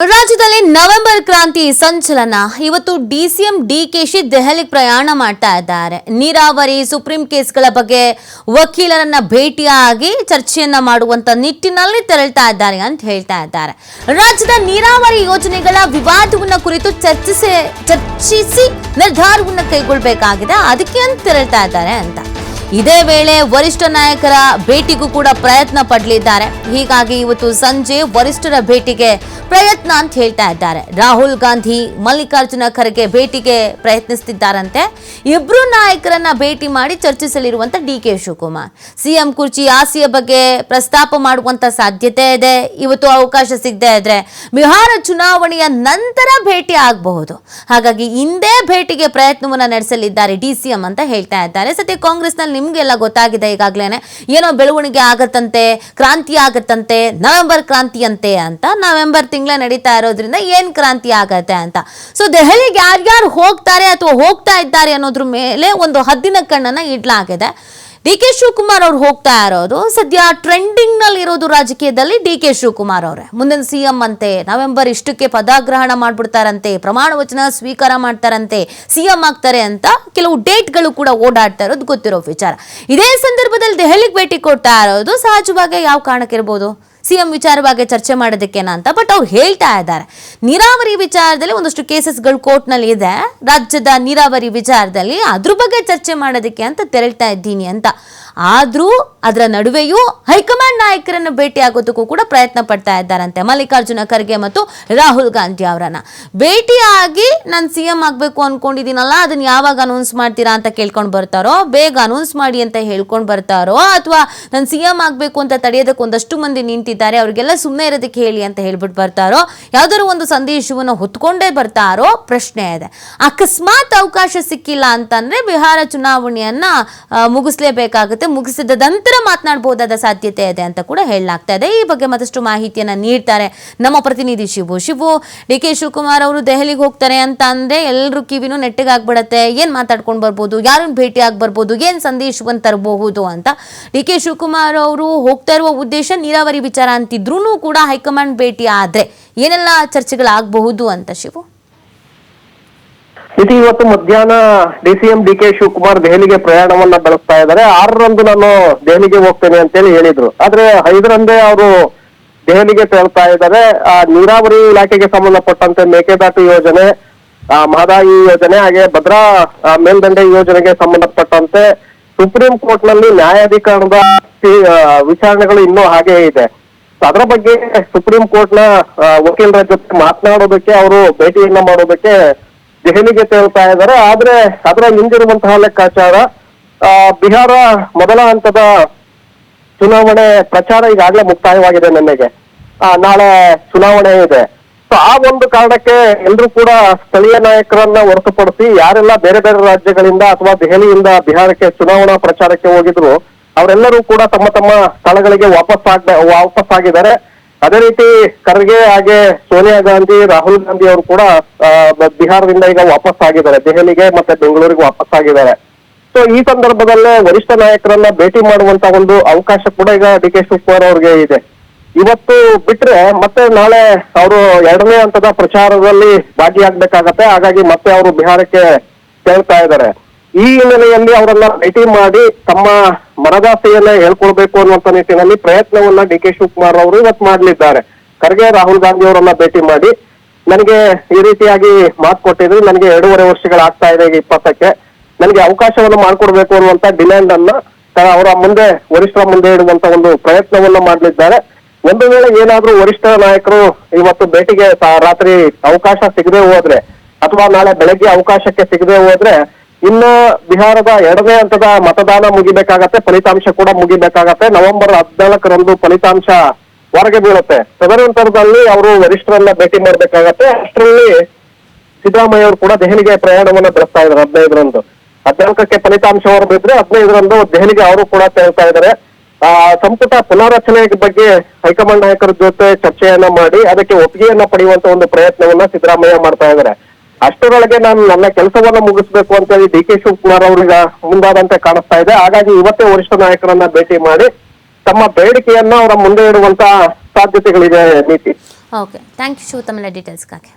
ರಾಜ್ಯದಲ್ಲಿ ನವೆಂಬರ್ ಕ್ರಾಂತಿ ಸಂಚಲನ. ಇವತ್ತು ಡಿಸಿಎಂ ಡಿಕೆಶಿ ದೆಹಲಿಗೆ ಪ್ರಯಾಣ ಮಾಡ್ತಾ ಇದ್ದಾರೆ. ನೀರಾವರಿ, ಸುಪ್ರೀಂ ಕೇಸ್ಗಳ ಬಗ್ಗೆ ವಕೀಲರನ್ನ ಭೇಟಿಯಾಗಿ ಚರ್ಚೆಯನ್ನ ಮಾಡುವಂತ ನಿಟ್ಟಿನಲ್ಲಿ ತೆರಳ್ತಾ ಇದ್ದಾರೆ ಅಂತ ಹೇಳ್ತಾ ಇದ್ದಾರೆ. ರಾಜ್ಯದ ನೀರಾವರಿ ಯೋಜನೆಗಳ ವಿವಾದವನ್ನ ಕುರಿತು ಚರ್ಚಿಸಿ ಚರ್ಚಿಸಿ ನಿರ್ಧಾರವನ್ನ ಕೈಗೊಳ್ಳಬೇಕಾಗಿದೆ ಅದಕ್ಕೆ ಅಂತ ತೆರಳ್ತಾ ಇದ್ದಾರೆ ಅಂತ. ಇದೇ ವೇಳೆ ವರಿಷ್ಠ ನಾಯಕರ ಭೇಟಿಗೂ ಕೂಡ ಪ್ರಯತ್ನ ಪಡಲಿದ್ದಾರೆ. ಹೀಗಾಗಿ ಇವತ್ತು ಸಂಜೆ ವರಿಷ್ಠರ ಭೇಟಿಗೆ ಪ್ರಯತ್ನ ಅಂತ ಹೇಳ್ತಾ ಇದ್ದಾರೆ. ರಾಹುಲ್ ಗಾಂಧಿ, ಮಲ್ಲಿಕಾರ್ಜುನ ಖರ್ಗೆ ಭೇಟಿಗೆ ಪ್ರಯತ್ನಿಸ್ತಿದ್ದಾರಂತೆ. ಇಬ್ರು ನಾಯಕರನ್ನ ಭೇಟಿ ಮಾಡಿ ಚರ್ಚಿಸಲಿರುವಂತ ಡಿ ಕೆ ಶಿವಕುಮಾರ್. ಸಿಎಂ ಕುರ್ಚಿ ಆಸೆಯ ಬಗ್ಗೆ ಪ್ರಸ್ತಾಪ ಮಾಡುವಂತ ಸಾಧ್ಯತೆ ಇದೆ. ಇವತ್ತು ಅವಕಾಶ ಸಿಗದೆ ಇದ್ರೆ ಬಿಹಾರ ಚುನಾವಣೆಯ ನಂತರ ಭೇಟಿ ಆಗಬಹುದು. ಹಾಗಾಗಿ ಹಿಂದೆ ಭೇಟಿಗೆ ಪ್ರಯತ್ನವನ್ನ ನಡೆಸಲಿದ್ದಾರೆ ಡಿ ಸಿ ಎಂ ಅಂತ ಹೇಳ್ತಾ ಇದ್ದಾರೆ. ಸದ್ಯ ಕಾಂಗ್ರೆಸ್ನಲ್ಲಿ ನಿಮ್ಗೆಲ್ಲ ಗೊತ್ತಾಗಿದೆ ಈಗಾಗಲೇ ಏನೋ ಬೆಳವಣಿಗೆ ಆಗತ್ತಂತೆ, ಕ್ರಾಂತಿ ಆಗತ್ತಂತೆ, ನವೆಂಬರ್ ಕ್ರಾಂತಿ ಅಂತೆ ಅಂತ ನವೆಂಬರ್ ತಿಂಗಳ ನಡೀತಾ ಇರೋದ್ರಿಂದ ಏನು ಕ್ರಾಂತಿ ಆಗತ್ತೆ ಅಂತ. ಸೊ ದೆಹಲಿಗೆ ಯಾರ್ಯಾರು ಹೋಗ್ತಾರೆ ಅಥವಾ ಹೋಗ್ತಾ ಇದ್ದಾರೆ ಅನ್ನೋದ್ರ ಮೇಲೆ ಒಂದು ಹದ್ದಿನ ಕಣ್ಣನ್ನು ಇಡ್ಲಾಗಿದೆ. ಡಿ ಕೆ ಶಿವಕುಮಾರ್ ಅವ್ರು ಹೋಗ್ತಾ ಇರೋದು. ಸದ್ಯ ಟ್ರೆಂಡಿಂಗ್ನಲ್ಲಿ ಇರೋದು ರಾಜಕೀಯದಲ್ಲಿ ಡಿ ಕೆ ಶಿವಕುಮಾರ್ ಅವರೇ. ಮುಂದಿನ ಸಿಎಂ ಅಂತೆ, ನವೆಂಬರ್ ಇಷ್ಟಕ್ಕೆ ಪದಾಗ್ರಹಣ ಮಾಡ್ಬಿಡ್ತಾರಂತೆ, ಪ್ರಮಾಣ ವಚನ ಸ್ವೀಕಾರ ಮಾಡ್ತಾರಂತೆ ಸಿಎಂ ಆಗ್ತಾರೆ ಅಂತ ಕೆಲವು ಡೇಟ್ಗಳು ಕೂಡ ಓಡಾಡ್ತಾ ಇರೋದು ಗೊತ್ತಿರೋ ವಿಚಾರ. ಇದೇ ಸಂದರ್ಭದಲ್ಲಿ ದೆಹಲಿಗೆ ಭೇಟಿ ಕೊಡ್ತಾ ಇರೋದು ಸಹಜವಾಗಿ ಯಾವ ಕಾರಣಕ್ಕಿರ್ಬೋದು ಸಿಎಂ ವಿಚಾರವಾಗಿ ಚರ್ಚೆ ಮಾಡೋದಕ್ಕೇನ ಅಂತ ಬಟ್ ಅವ್ರು ಹೇಳ್ತಾ ಇದ್ದಾರೆ. ನೀರಾವರಿ ವಿಚಾರದಲ್ಲಿ ಒಂದಷ್ಟು ಕೇಸಸ್ಗಳು ಕೋರ್ಟ್ನಲ್ಲಿ ಇದೆ. ರಾಜ್ಯದ ನೀರಾವರಿ ವಿಚಾರದಲ್ಲಿ ಅದ್ರ ಬಗ್ಗೆ ಚರ್ಚೆ ಮಾಡೋದಕ್ಕೆ ಅಂತ ತೆರಳ್ತಾ ಇದ್ದೀನಿ ಅಂತ. ಆದ್ರೂ ಅದರ ನಡುವೆಯೂ ಹೈಕಮಾಂಡ್ ನಾಯಕರನ್ನು ಭೇಟಿಯಾಗೋದಕ್ಕೂ ಕೂಡ ಪ್ರಯತ್ನ ಪಡ್ತಾ ಇದ್ದಾರಂತೆ. ಮಲ್ಲಿಕಾರ್ಜುನ ಖರ್ಗೆ ಮತ್ತು ರಾಹುಲ್ ಗಾಂಧಿ ಅವರನ್ನ. ಭೇಟಿಯಾಗಿ ನಾನು ಸಿ ಎಂ ಆಗಬೇಕು ಅಂದ್ಕೊಂಡಿದ್ದೀನಲ್ಲ ಅದನ್ನ ಯಾವಾಗ ಅನೌನ್ಸ್ ಮಾಡ್ತೀರಾ ಅಂತ ಕೇಳ್ಕೊಂಡು ಬರ್ತಾರೋ ಬೇಗ ಅನೌನ್ಸ್ ಮಾಡಿ ಅಂತ ಹೇಳ್ಕೊಂಡು ಬರ್ತಾರೋ ಅಥವಾ ನಾನು ಸಿ ಎಂ ಆಗಬೇಕು ಅಂತ ತಡೆಯೋದಕ್ಕೆ ಒಂದಷ್ಟು ಮಂದಿ ನಿಂತಿದ್ದಾರೆ ಅವರಿಗೆಲ್ಲ ಸುಮ್ಮನೆ ಇರೋದಕ್ಕೆ ಹೇಳಿ ಅಂತ ಹೇಳ್ಬಿಟ್ಟು ಬರ್ತಾರೋ ಯಾವ್ದಾದ್ರು ಒಂದು ಸಂದೇಶವನ್ನು ಹೊತ್ಕೊಂಡೇ ಬರ್ತಾರೋ ಪ್ರಶ್ನೆ ಇದೆ. ಅಕಸ್ಮಾತ್ ಅವಕಾಶ ಸಿಕ್ಕಿಲ್ಲ ಅಂತಂದ್ರೆ ಬಿಹಾರ ಚುನಾವಣೆಯನ್ನ ಆ, ಮುಗಿಸಿದ ನಂತರ ಮಾತನಾಡಬಹುದಾದ ಸಾಧ್ಯತೆ ಇದೆ ಅಂತ ಕೂಡ ಹೇಳಲಾಗ್ತಾ ಇದೆ. ಈ ಬಗ್ಗೆ ಮತ್ತಷ್ಟು ಮಾಹಿತಿಯನ್ನು ನೀಡ್ತಾರೆ ನಮ್ಮ ಪ್ರತಿನಿಧಿ ಶಿವು. ಶಿವು, ಡಿ ಕೆ ಶಿವಕುಮಾರ್ ಅವರು ದೆಹಲಿಗೆ ಹೋಗ್ತಾರೆ ಅಂತ ಅಂದ್ರೆ ಎಲ್ಲರೂ ಕಿವಿನೂ ನೆಟ್ಟಿಗಾಗ್ಬಿಡತ್ತೆ. ಏನ್ ಮಾತಾಡ್ಕೊಂಡು ಬರ್ಬೋದು? ಯಾರನ್ನು ಭೇಟಿ ಆಗಿ ಬರ್ಬೋದು ಏನ್ ಸಂದೇಶವನ್ನು ತರಬಹುದು ಅಂತ ಡಿ ಕೆ ಶಿವಕುಮಾರ್ ಅವರು ಹೋಗ್ತಾ ಇರುವ ಉದ್ದೇಶ ನೀರಾವರಿ ವಿಚಾರ ಅಂತಿದ್ರೂ ಕೂಡ ಹೈಕಮಾಂಡ್ ಭೇಟಿ ಆದ್ರೆ ಏನೆಲ್ಲ ಚರ್ಚೆಗಳಾಗಬಹುದು ಅಂತ ಶಿವು? ಇದು ಇವತ್ತು ಮಧ್ಯಾಹ್ನ ಡಿಸಿಎಂ ಡಿ ಕೆ ಶಿವಕುಮಾರ್ ದೆಹಲಿಗೆ ಪ್ರಯಾಣವನ್ನ ಬೆಳೆಸ್ತಾ ಇದ್ದಾರೆ. ಆರರಂದು ನಾನು ದೆಹಲಿಗೆ ಹೋಗ್ತೇನೆ ಅಂತೇಳಿ ಹೇಳಿದ್ರು. ಆದ್ರೆ ಐದರಂದೇ ಅವರು ದೆಹಲಿಗೆ ತೆರಳ್ತಾ ಇದ್ದಾರೆ. ಆ ನೀರಾವರಿ ಇಲಾಖೆಗೆ ಸಂಬಂಧಪಟ್ಟಂತೆ ಮೇಕೆದಾಟು ಯೋಜನೆ, ಆ ಮಹದಾಯಿ ಯೋಜನೆ, ಹಾಗೆ ಭದ್ರಾ ಮೇಲ್ದಂಡೆ ಯೋಜನೆಗೆ ಸಂಬಂಧಪಟ್ಟಂತೆ ಸುಪ್ರೀಂ ಕೋರ್ಟ್ನಲ್ಲಿ ನ್ಯಾಯಾಧಿಕರಣದ ವಿಚಾರಣೆಗಳು ಇನ್ನೂ ಹಾಗೆ ಇದೆ. ಸೊ ಅದರ ಬಗ್ಗೆ ಸುಪ್ರೀಂ ಕೋರ್ಟ್ನ ವಕೀಲರ ಜೊತೆ ಮಾತನಾಡೋದಕ್ಕೆ, ಅವರು ಭೇಟಿಯನ್ನ ಮಾಡೋದಕ್ಕೆ ದೆಹಲಿಗೆ ತೆರಳ್ತಾ ಇದ್ದಾರೆ. ಆದ್ರೆ ಅದರ ಹಿಂದಿರುವಂತಹ ಲೆಕ್ಕಾಚಾರ ಬಿಹಾರ ಮೊದಲ ಹಂತದ ಚುನಾವಣೆ ಪ್ರಚಾರ ಈಗಾಗಲೇ ಮುಕ್ತಾಯವಾಗಿದೆ ನನಗೆ ನಾಳೆ ಚುನಾವಣೆ ಇದೆ. ಸೊ ಆ ಒಂದು ಕಾರಣಕ್ಕೆ ಎಲ್ಲರೂ ಕೂಡ ಸ್ಥಳೀಯ ನಾಯಕರನ್ನ ಹೊರತುಪಡಿಸಿ ಯಾರೆಲ್ಲ ಬೇರೆ ಬೇರೆ ರಾಜ್ಯಗಳಿಂದ ಅಥವಾ ದೆಹಲಿಯಿಂದ ಬಿಹಾರಕ್ಕೆ ಚುನಾವಣಾ ಪ್ರಚಾರಕ್ಕೆ ಹೋಗಿದ್ರು, ಅವರೆಲ್ಲರೂ ಕೂಡ ತಮ್ಮ ತಮ್ಮ ಸ್ಥಳಗಳಿಗೆ ವಾಪಸ್ ಆಗ ವಾಪಸ್ ಆಗಿದ್ದಾರೆ ಅದೇ ರೀತಿ ಖರ್ಗೆ ಹಾಗೆ ಸೋನಿಯಾ ಗಾಂಧಿ, ರಾಹುಲ್ ಗಾಂಧಿ ಅವರು ಕೂಡ ಬಿಹಾರದಿಂದ ಈಗ ವಾಪಸ್ ಆಗಿದ್ದಾರೆ. ದೆಹಲಿಗೆ ಮತ್ತೆ ಬೆಂಗಳೂರಿಗೆ ವಾಪಸ್ ಆಗಿದ್ದಾರೆ. ಸೊ ಈ ಸಂದರ್ಭದಲ್ಲೇ ವರಿಷ್ಠ ನಾಯಕರನ್ನ ಭೇಟಿ ಮಾಡುವಂತ ಒಂದು ಅವಕಾಶ ಕೂಡ ಈಗ ಡಿ ಕೆ ಶಿವಕುಮಾರ್ ಅವ್ರಿಗೆ ಇದೆ. ಇವತ್ತು ಬಿಟ್ರೆ ಮತ್ತೆ ನಾಳೆ ಅವರು ಎರಡನೇ ಹಂತದ ಪ್ರಚಾರದಲ್ಲಿ ಭಾಗಿಯಾಗಬೇಕಾಗತ್ತೆ. ಹಾಗಾಗಿ ಮತ್ತೆ ಅವರು ಬಿಹಾರಕ್ಕೆ ತೆರಳ್ತಾ ಇದ್ದಾರೆ. ಈ ಹಿನ್ನೆಲೆಯಲ್ಲಿ ಅವರನ್ನ ಭೇಟಿ ಮಾಡಿ ತಮ್ಮ ಮನದಾಸೆಯನ್ನ ಹೇಳ್ಕೊಳ್ಬೇಕು ಅನ್ನುವಂತ ನಿಟ್ಟಿನಲ್ಲಿ ಪ್ರಯತ್ನವನ್ನ ಡಿ ಕೆ ಶಿವಕುಮಾರ್ ಅವರು ಇವತ್ತು ಮಾಡಲಿದ್ದಾರೆ. ಖರ್ಗೆ, ರಾಹುಲ್ ಗಾಂಧಿ ಅವರನ್ನ ಭೇಟಿ ಮಾಡಿ. ನನಗೆ ಈ ರೀತಿಯಾಗಿ ಮಾತು ಕೊಟ್ಟಿದ್ರು. ನನಗೆ ಎರಡೂವರೆ ವರ್ಷಗಳಾಗ್ತಾ ಇದೆ ಈಗ ಇಪ್ಪತ್ತಕ್ಕೆ. ನನಗೆ ಅವಕಾಶವನ್ನು ಮಾಡ್ಕೊಡ್ಬೇಕು ಅನ್ನುವಂತ ಡಿಮ್ಯಾಂಡ್ ಅನ್ನ ಅವರ ಮುಂದೆ, ವರಿಷ್ಠರ ಮುಂದೆ ಇಡುವಂತ ಒಂದು ಪ್ರಯತ್ನವನ್ನ ಮಾಡಲಿದ್ದಾರೆ. ಒಂದು ವೇಳೆ ಏನಾದ್ರೂ ವರಿಷ್ಠ ನಾಯಕರು ಇವತ್ತು ಭೇಟಿಗೆ ರಾತ್ರಿ ಅವಕಾಶ ಸಿಗದೆ ಹೋದ್ರೆ ಅಥವಾ ನಾಳೆ ಬೆಳಗ್ಗೆ ಅವಕಾಶಕ್ಕೆ ಸಿಗದೆ ಹೋದ್ರೆ ಇನ್ನು ಬಿಹಾರದ ಎರಡನೇ ಹಂತದ ಮತದಾನ ಮುಗಿಬೇಕಾಗತ್ತೆ, ಫಲಿತಾಂಶ ಕೂಡ ಮುಗಿಬೇಕಾಗತ್ತೆ. ನವೆಂಬರ್ ಹದಿನಾಲ್ಕರಂದು ಫಲಿತಾಂಶ ಹೊರಗೆ ಬೀಳುತ್ತೆ. ತದನಂತರದಲ್ಲಿ ಅವರು ವರಿಷ್ಠರನ್ನ ಭೇಟಿ ಮಾಡ್ಬೇಕಾಗತ್ತೆ. ಅಷ್ಟರಲ್ಲಿ ಸಿದ್ದರಾಮಯ್ಯ ಅವರು ಕೂಡ ದೆಹಲಿಗೆ ಪ್ರಯಾಣವನ್ನ ಬೆಳೆಸ್ತಾ ಇದ್ದಾರೆ, ಹದಿನೈದರಂದು. ಹದಿನಾಲ್ಕಕ್ಕೆ ಫಲಿತಾಂಶ ಹೊರಬಿದ್ರೆ ಹದಿನೈದರಂದು ದೆಹಲಿಗೆ ಅವರು ಕೂಡ ತೆರಳ್ತಾ ಇದ್ದಾರೆ. ಆ, ಸಂಪುಟ ಪುನಾರಚನೆ ಬಗ್ಗೆ ಹೈಕಮಾಂಡ್ ನಾಯಕರ ಜೊತೆ ಚರ್ಚೆಯನ್ನ ಮಾಡಿ ಅದಕ್ಕೆ ಒಪ್ಪಿಗೆಯನ್ನ ಪಡೆಯುವಂತ ಒಂದು ಪ್ರಯತ್ನವನ್ನ ಸಿದ್ದರಾಮಯ್ಯ ಮಾಡ್ತಾ ಇದ್ದಾರೆ. ಅಷ್ಟರೊಳಗೆ ನಾನು ನನ್ನ ಕೆಲಸವನ್ನ ಮುಗಿಸ್ಬೇಕು ಅಂತ ಹೇಳಿ ಡಿ ಕೆ ಶಿವಕುಮಾರ್ ಅವ್ರಿಗೆ ಮುಂದಾದಂತೆ ಕಾಣಿಸ್ತಾ ಇದೆ. ಹಾಗಾಗಿ ಇವತ್ತೇ ವರಿಷ್ಠ ನಾಯಕರನ್ನ ಭೇಟಿ ಮಾಡಿ ತಮ್ಮ ಬೇಡಿಕೆಯನ್ನ ಅವರ ಮುಂದೆ ಇಡುವಂತ ಸಾಧ್ಯತೆಗಳಿದೆ ನೀತಿ. Okay thank you Shiva details ಡೀಟೇಲ್ಸ್ಗಾಗಿ